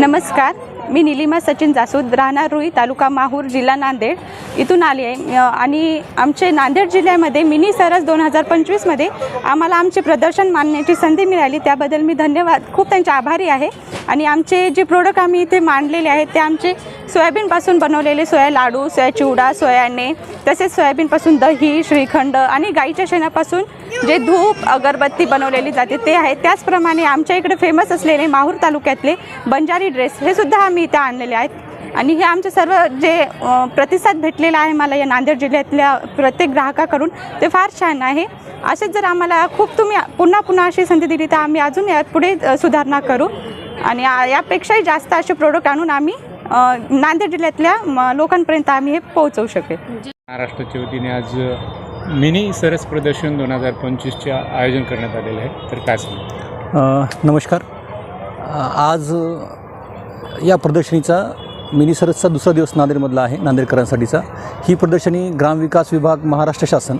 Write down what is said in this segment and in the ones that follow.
नमस्कार. मी निलिमा सचिन जासूद राहणार रुई तालुका माहूर जिल्हा नांदेड. इथून आली आहे. आणि आमचे नांदेड जिल्ह्यामध्ये मिनी सरस दोन हजार पंचवीसमध्ये आम्हाला आमचे प्रदर्शन मांडण्याची संधी मिळाली. त्याबद्दल मी धन्यवाद. खूप त्यांचे आभारी आहे. आणि आमचे जे प्रोडक्ट आम्ही इथे मांडलेले आहेत ते आमचे सोयाबीनपासून बनवलेले सोया लाडू सोया चिवडा सोयाने तसेच सोयाबीनपासून दही श्रीखंड आणि गाईच्या शेणापासून जे धूप अगरबत्ती बनवलेली जाते ते आहे. त्याचप्रमाणे आमच्या इकडे फेमस असलेले माहूर तालुक्यातले बंजारी ड्रेस हे सुद्धा आम्ही इथे आणलेले आहेत. आणि हे आमचे सर्व जे प्रतिसाद भेटलेला आहे मला या नांदेड जिल्ह्यातल्या प्रत्येक ग्राहकाकडून ते फार छान आहे. असेच जर आम्हाला खूप तुम्ही पुन्हा पुन्हा अशी संधी दिली तर आम्ही अजून यात पुढे सुधारणा करू. आणि यापेक्षाही जास्त असे प्रोडक्ट आणून आम्ही नांदेड जिल्ह्यातल्या म, लोकांपर्यंत आम्ही हे पोहोचवू शकेल. महाराष्ट्राच्या वतीने आज मिनी सरस प्रदर्शन दोन हजार पंचवीसचे आयोजन करण्यात आलेलं आहे. तर काय सांगा? नमस्कार. आज या प्रदर्शनीचा मिनी सरसचा दुसरा दिवस नांदेडमधला आहे नांदेडकरांसाठीचा. ही प्रदर्शनी ग्रामविकास विभाग महाराष्ट्र शासन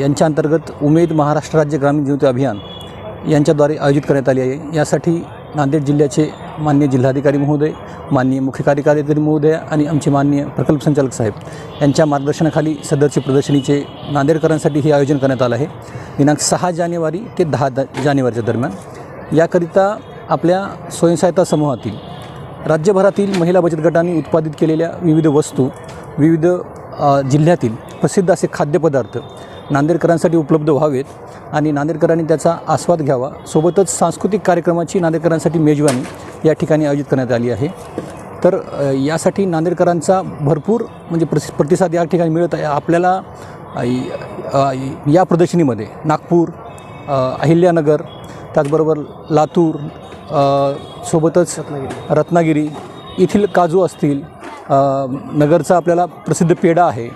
यांच्या अंतर्गत उमेद महाराष्ट्र राज्य ग्रामीण जीवनोत्ती अभियान यांच्याद्वारे आयोजित करण्यात आली आहे. यासाठी नांदेड जिल्ह्याचे माननीय जिल्हाधिकारी महोदय माननीय मुख्य कार्यकारी महोदय आणि आमचे माननीय प्रकल्प संचालक साहेब यांच्या मार्गदर्शनाखाली सदरची प्रदर्शनीचे नांदेडकरांसाठी हे आयोजन करण्यात आलं आहे. दिनांक सहा जानेवारी ते दहा द जानेवारीच्या दरम्यान. याकरिता आपल्या स्वयंसहायता समूहातील राज्यभरातील महिला बचत गटांनी उत्पादित केलेल्या विविध वस्तू विविध जिल्ह्यातील प्रसिद्ध असे खाद्यपदार्थ नांदेडकरांसाठी उपलब्ध व्हावेत आणि नांदेडकरांनी त्याचा आस्वाद घ्यावा. सोबतच सांस्कृतिक कार्यक्रमाची नांदेडकरांसाठी मेजवानी या ठिकाणी आयोजित करण्यात आली आहे. तर यासाठी नांदेडकरांचा भरपूर म्हणजे प्रसि प्रतिसाद या ठिकाणी मिळत आहे. आपल्याला या प्रदर्शनीमध्ये नागपूर अहिल्यानगर त्याचबरोबर लातूर सोबतच रत्नागिरी येथील काजू असतील. नगरचा आपल्याला प्रसिद्ध पेढा आहे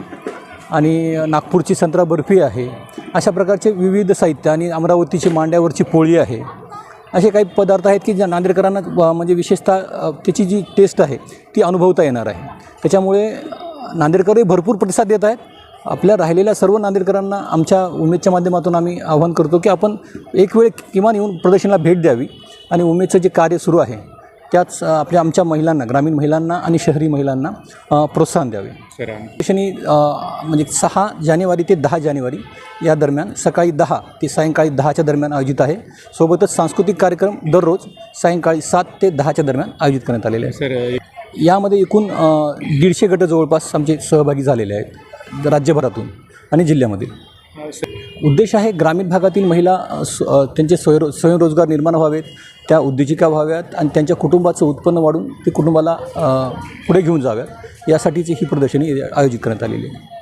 आणि नागपूरची संत्रा बर्फी आहे. अशा प्रकारचे विविध साहित्य आणि अमरावतीची मांड्यावरची पोळी आहे. असे काही पदार्थ आहेत की ज्या नांदेडकरांना म्हणजे विशेषतः त्याची जी टेस्ट आहे ती अनुभवता येणार आहे. त्याच्यामुळे नांदेडकरही भरपूर प्रतिसाद देत आहेत. आपल्या राहिलेल्या सर्व नांदेडकरांना आमच्या उमेदच्या माध्यमातून आम्ही आवाहन करतो की आपण एक वेळ किमान येऊन प्रदर्शनाला भेट द्यावी. आणि उमेदचं जे कार्य सुरू आहे त्याच आपल्या आमच्या महिलांना ग्रामीण महिलांना आणि शहरी महिलांना प्रोत्साहन द्यावे. अ, म्हणजे सहा जानेवारी ते दहा जानेवारी या दरम्यान सकाळी दहा ते सायंकाळी दहाच्या दरम्यान आयोजित आहे. सोबतच सांस्कृतिक कार्यक्रम दररोज सायंकाळी सात ते दहाच्या दरम्यान आयोजित करण्यात आलेले सर यामध्ये एकूण दीडशे गट जवळपास आमचे सहभागी झालेले आहेत राज्यभरातून आणि जिल्ह्यामध्ये. उद्देश आहे ग्रामीण भागातील महिला स- त्यांचे स्वयं स्वयंरोजगार निर्माण व्हावेत त्या उद्योजिका व्हाव्यात आणि त्यांच्या कुटुंबाचं उत्पन्न वाढून ते कुटुंबाला पुढे घेऊन जाव्यात. यासाठीची ही प्रदर्शनी आयोजित करण्यात आलेली आहे.